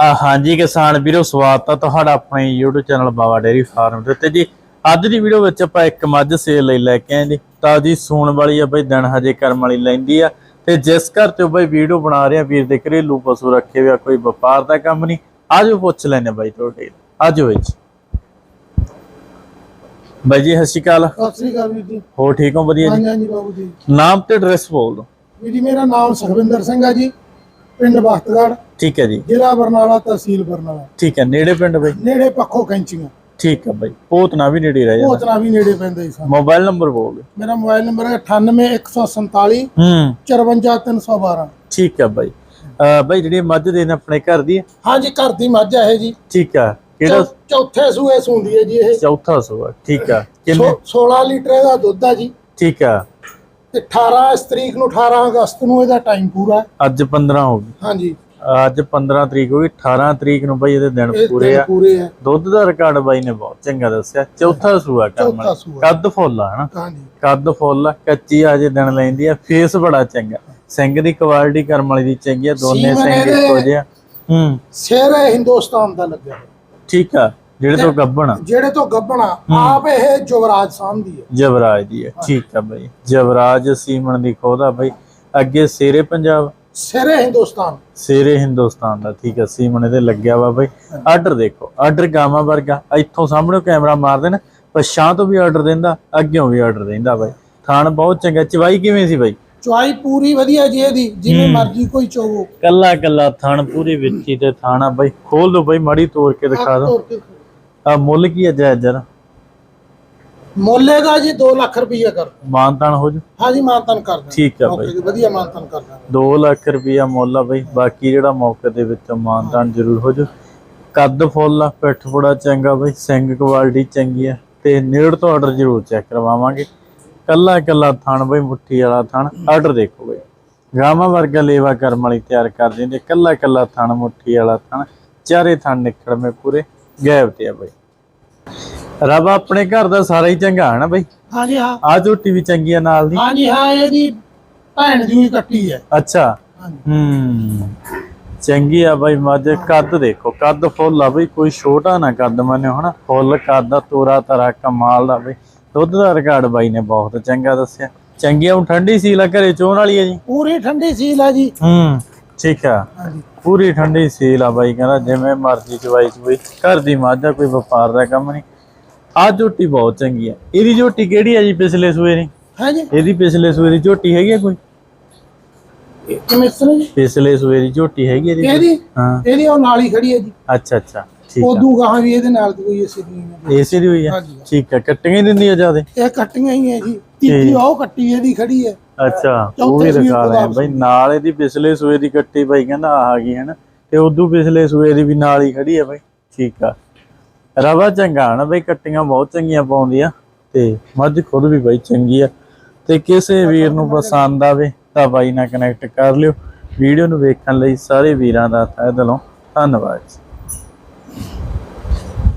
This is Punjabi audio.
ਆ ਹਾਂਜੀ ਕਿਸਾਨ ਵੀਰੋ ਸਵਾਗਤ ਆ ਤੁਹਾਡਾ ਆਪਣੇ YouTube channel Baba dairy farm ਦੇ ਉੱਤੇ ਜੀ। ਅੱਜ ਦੀ ਵੀਡੀਓ ਵਿੱਚ ਆਪਾਂ ਇੱਕ ਮੱਝ ਸੇਲ ਲਈ ਲੈ ਕੇ ਆਏ ਜੀ। ਤਾਜੀ ਸੂਣ ਵਾਲੀ ਆ ਬਈ ਦਿਨ ਹਜੇ ਕਰਮ ਵਾਲੀ ਲੈਂਦੀ ਆ। ਤੇ ਜਿਸ ਘਰ ਤੇ ਬਈ ਵੀਡੀਓ ਬਣਾ ਰਿਹਾ ਵੀਰ ਦੇ ਘਰੇਲੂ ਪਸ਼ੂ ਰੱਖੇ ਹੋਇਆ ਕੋਈ ਵਪਾਰ ਦਾ ਕੰਮ ਨਹੀਂ। ਆਜੋ ਪੁੱਛ ਲੈਣੇ ਬਾਈ ਤੁਹਾਡੇ ਆਜੋ ਵਿੱਚ ਬਾਈ ਜੀ ਸਤਿ ਸ਼੍ਰੀ ਅਕਾਲ। ਸਤਿ ਸ੍ਰੀ ਅਕਾਲ ਵੀਰ ਜੀ। ਹੋ ਠੀਕ ਹੋ? ਵਧੀਆ ਜੀ? ਹਾਂਜੀ ਹਾਂਜੀ ਬਾਬੂ ਜੀ। ਨਾਮ ਤੇ ਐਡਰੈਸ ਬੋਲ ਦਿਓ। ਵੀਰ ਜੀ ਮੇਰਾ ਨਾਮ ਸੁਖਵਿੰਦਰ ਸਿੰਘ ਹੈ ਜੀ ਪਿੰਡ ਬਖਤਗੜ੍ਹ। ਠੀਕ ਹੈ ਜੀ। ਜ਼ਿਲ੍ਹਾ ਬਰਨਾਲਾ ਤਹਿਸੀਲ ਬਰਨਾਲਾ। ਠੀਕ ਹੈ ਨੇੜੇ ਪਿੰਡ ਬਈ? ਨੇੜੇ ਪੱਖੋ ਕੈਂਚੀਆਂ। ਠੀਕ ਹੈ ਬਾਈ ਪੋਤਨਾ ਵੀ ਨੇੜੇ ਰਹਿ ਜਾਂਦਾ। ਭੋਤਨਾ ਵੀ ਨੇੜੇ ਪੈਂਦਾ ਜੀ ਸਾਨੂੰ। ਮੋਬਾਈਲ ਨੰਬਰ ਬੋਲ ਮੇਰਾ ਮੋਬਾਈਲ ਨੰਬਰ ਹੈ 98147 ਹੂੰ। 54312 ਠੀਕ ਹੈ ਬਾਈ। ਬਾਈ ਜਿਹੜੀ ਮੱਝ ਦੇ ਨੇ ਆਪਣੇ ਘਰ ਦੀ? ਹੈ? ਹਾਂਜੀ ਘਰ ਦੀ ਮੱਝ ਹੈ ਜੀ। ਠੀਕ ਆ ਕਿਹੜਾ? ਚੌਥੇ ਸੂਏ ਸੂੰਦੀ ਹੈ ਜੀ ਇਹ। ਚੌਥਾ ਸੂਆ ਠੀਕ ਆ ਕਿੰਨੇ? ਸੋ- 16 ਲੀਟਰ ਦਾ ਦੁੱਧ ਆ ਜੀ। ਠੀਕ ਆ ਤੇ 18 ਇਸ ਤਰੀਕ ਨੂੰ 18 ਅਗਸਤ ਨੂੰ ਇਹਦਾ ਟਾਈਮ ਪੂਰਾ ਹੈ। ਅੱਜ 15 ਹੋ ਗਈ। ਹਾਂਜੀ। ਅੱਜ 15 ਤਰੀਕ ਹੋ ਗਈ 18 ਤਰੀਕ ਨੂੰ ਬਾਈ ਇਹਦੇ ਦਿਨ ਪੂਰੇ ਆ। ਦੁੱਧ ਦਾ ਰਿਕਾਰਡ ਬਾਈ ਨੇ ਬਹੁਤ ਚੰਗਾ ਦੱਸਿਆ ਚੌਥਾ ਸੂਆ ਕਰਮ। ਕੱਦ ਫੁੱਲ ਆ ਹਨਾ? ਕੱਦ ਫੁੱਲ ਕੱਚੀ ਆ ਜੇ ਦਿਨ ਲੈਂਦੀ ਆ ਫੇਸ ਬੜਾ ਚੰਗਾ। ਸਿੰਘ ਦੀ ਕੁਆਲਿਟੀ ਕਰਮ ਵਾਲੀ ਦੀ ਚੰਗੀ ਆ ਦੋਨੇ ਸਿੰਘ ਇੱਕੋ ਜਿਹੇ ਹੂੰ। ਸਿਰ ਹੈ ਹਿੰਦੁਸਤਾਨ ਦਾ ਲੱਗਿਆ। ਠੀਕ ਆ ਜਿਹੜੇ ਤੋਂ ਗੱਬਣ ਜਿਹੜੇ ਤੋਂ ਗੱਬਣਾ ਆਪ ਇਹ ਜੁਵਰਾਜ ਸਾਹਮਦੀ ਹੈ ਜਵਰਾਜ ਦੀ ਹੈ ਠੀਕ ਆ ਬਾਈ। ਜਵਰਾਜ ਸੀਮਨ ਦੀ ਖੋਦਾ ਬਾਈ ਅੱਗੇ ਸੇਰੇ ਪੰਜਾਬ ਸਿਰ ਹੈ ਹਿੰਦੁਸਤਾਨ। ਸੇਰੇ ਹਿੰਦੁਸਤਾਨ ਦਾ ਠੀਕ ਆ ਸੀਮਨ ਇਹਦੇ ਲੱਗਿਆ ਵਾ ਬਾਈ। ਆਰਡਰ ਦੇਖੋ ਆਰਡਰ ਗਾਵਾਂ ਵਰਗਾ ਇੱਥੋਂ ਸਾਹਮਣੇ ਕੈਮਰਾ ਮਾਰ ਦੇਣ ਪਛਾਂ ਤੋਂ ਵੀ ਆਰਡਰ ਦਿੰਦਾ ਅੱਗਿਓਂ ਵੀ ਆਰਡਰ ਦਿੰਦਾ ਬਾਈ। ਥਾਣ ਬਹੁਤ ਚੰਗਾ ਚਵਾਈ ਕਿਵੇਂ ਸੀ ਬਾਈ? ਚੁਆਈ ਪੂਰੀ ਵਧੀਆ ਜੀ ਇਹਦੀ ਜਿਵੇਂ ਮਰਜ਼ੀ ਕੋਈ ਚੋਵੋ। ਕੱਲਾ ਕੱਲਾ ਥਾਣ ਪੂਰੀ ਵਿੱਚੀ ਤੇ ਥਾਣਾ ਬਾਈ ਖੋਲ ਦੋ ਬਾਈ ਮਾੜੀ ਤੋੜ ਕੇ ਦਿਖਾ ਦੋ। ਆ ਮੁੱਲ ਕੀ ਹੈ ਜਾਇਜ਼ ਜਰਾ? ਮੁੱਲੇ ਦਾ ਜੀ 2 ਲੱਖ ਰੁਪਈਆ ਕਰ ਮਾਨਤਾਨ ਹੋ ਜੂ? ਹਾਂਜੀ ਮਾਨਤਨ ਕਰ ਦਾਂਗੇ ਠੀਕ ਆ ਬਾਈ। ਜੀ ਵਧੀਆ ਮਾਨਤਨ ਕਰ ਦਾਂਗੇ 2 ਲੱਖ ਰੁਪਈਆ ਮੁੱਲ ਆ ਬਈ। ਬਾਕੀ ਜਿਹੜਾ ਮੌਕੇ ਦੇ ਵਿੱਚ ਮਾਨਦਾਨ ਜ਼ਰੂਰ ਹੋ ਜੂ। ਕੱਦ ਫੁੱਲ ਆ ਪਿੱਠ ਬੜਾ ਚੰਗਾ ਬਈ। ਸਿੰਘ ਕੁਆਲਿਟੀ ਚੰਗੀ ਆ। ਤੇ ਨੇੜ ਤੋਂ ਆਰਡਰ ਜ਼ਰੂਰ ਚੈੱਕ ਕਰਵਾਵਾਂਗੇ। ਕੱਲਾ ਕੱਲਾ ਥਣ ਬਈ ਮੁੱਠੀ ਵਾਲਾ ਥਣ। ਆਰਡਰ ਦੇਖੋ ਬਈ। ਗਾਮਾ ਵਰਗਾ ਲੇਵਾ ਕਰਮ ਵਾਲੀ ਤਿਆਰ ਕਰ ਦਿੰਦੇ। ਕੱਲਾ ਕੱਲਾ ਥਣ ਮੁੱਠੀ ਵਾਲਾ ਥਣ। ਚਾਰੇ ਥਣ ਨਿਕੜਵੇਂ ਪੂਰੇ। ਗੈਬ ਤੇ ਆ ਬਈ। ਰੱਬ ਆਪਣੇ ਘਰ ਦਾ ਸਾਰਾ ਹੀ ਚੰਗਾ ਹੈ ਨਾ ਬਈ? ਹਾਂਜੀ ਹਾਂ। ਆ ਝੋਟੀ ਵੀ ਚੰਗੀ ਆ ਨਾਲ ਦੀ? ਹਾਂਜੀ ਹਾਂ ਇਹਦੀ ਭੈਣ ਦੀ ਕੱਟੀ ਹੈ। ਅੱਛਾ। ਹੂੰ ਚੰਗੀ ਆ ਬਾਈ ਮੱਝ ਕੱਦ ਦੇਖੋ ਕੱਦ ਫੁੱਲ ਆ ਬਈ ਕੋਈ ਛੋਟਾ ਨਾ ਕੱਦ ਮੰਨਿਓ ਹਨਾ? ਫੁੱਲ ਕੱਦ ਆ ਤੋਰਾ ਤਰਾ ਕਮਾਲ ਦਾ ਬਈ। ਦੁੱਧ ਦਾ ਰਿਕਾਰਡ ਬਾਈ ਨੇ ਬਹੁਤ ਚੰਗਾ ਦੱਸਿਆ। ਚੰਗੀ ਆ ਹੁਣ ਠੰਡੀ ਸੀਲ ਆ ਘਰੇ ਚੋਣ ਵਾਲੀ ਆ ਜੀ? ਪੂਰੀ ਠੰਡੀ ਸੀਲ ਹੈ ਜੀ। ਹੂੰ ਠੀਕ ਆ। ਪੂਰੀ ਠੰਡੀ ਸੀਲ ਆ ਬਾਈ ਕਹਿੰਦਾ ਜਿਵੇਂ ਮਰਜ਼ੀ ਚਵਾਈ ਚਵਾਈ ਘਰ ਦੀ ਮੱਝ ਆ ਕੋਈ ਵਪਾਰ ਦਾ ਕੰਮ ਨਹੀਂ। ਆ ਝੋਟੀ ਬਹੁਤ ਚੰਗੀ ਆ। ਇਹਦੀ ਝੋਟੀ ਕਿਹੜੀ ਆ ਜੀ ਪਿਛਲੇ ਸੂਏ ਦੀ ਹਾਂਜੀ। ਇਹਦੀ ਪਿਛਲੇ ਸੂਏ ਦੀ ਝੋਟੀ ਹੈਗੀ ਆ ਕੋਈ? ਜੀ? ਪਿਛਲੇ ਸੂਏ ਦੀ ਝੋਟੀ ਹੈਗੀ ਆ ਇਹਦੀ? ਹਾਂ। ਇਹਦੀ ਉਹ ਨਾਲ ਹੀ ਖੜੀ ਹੈ ਜੀ। ਅੱਛਾ ਅੱਛਾ। ਠੀਕ ਆ। ਉਦੋਂ ਗਾਹਾਂ ਵੀ ਇਹਦੇ ਨਾਲ ਦੀ ਕੋਈ ਇਸੇ ਦੀ ਨਹੀਂ ਹੈ। ਏਸੀ ਦੀ ਹੋਈ ਆ। ਠੀਕ ਆ। ਕੱਟੀਆਂ ਹੀ ਦਿੰਦੀ ਆ ਜਿਆਦੇ? ਇਹ ਕੱਟੀਆਂ ਹੀ ਹੈ ਜੀ। ਤੀਜੀ ਉਹ ਕੱਟੀ ਇਹਦੀ ਖੜੀ ਹੈ ਅੱਛਾ ਉਹ ਵੀ ਤੋਂ ਰਹੇ ਬਈ। ਨਾਲ ਇਹਦੀ ਪਿਛਲੇ ਸੂਏ ਦੀ ਕੱਟੀ ਬਾਈ ਕਹਿੰਦਾ ਆ ਗਈ ਹੈ ਨਾ ਤੇ ਉਦੋਂ ਪਿਛਲੇ ਸੂਏ ਦੀ ਵੀ ਨਾਲ ਹੀ ਖੜੀ ਆ ਬਾਈ। ਠੀਕ ਆ। ਰਵਾ ਚੰਗਾ ਨਾ ਬਈ, ਕੱਟੀਆਂ ਬਹੁਤ ਚੰਗੀਆਂ ਪਾਉਂਦੀ ਆ ਤੇ ਮੱਝ ਖੁਦ ਵੀ ਬਾਈ ਚੰਗੀ ਆ। ਤੇ ਕਿਸੇ ਵੀਰ ਨੂੰ ਪਸੰਦ ਆਵੇ ਤਾਂ ਬਾਈ ਨਾਲ ਕਨੈਕਟ ਕਰ ਲਿਓ। ਵੀਡੀਓ ਨੂੰ ਵੇਖਣ ਲਈ ਸਾਰੇ ਵੀਰਾਂ ਦਾ ਤਹਿ ਦਿਲੋਂ ਧੰਨਵਾਦ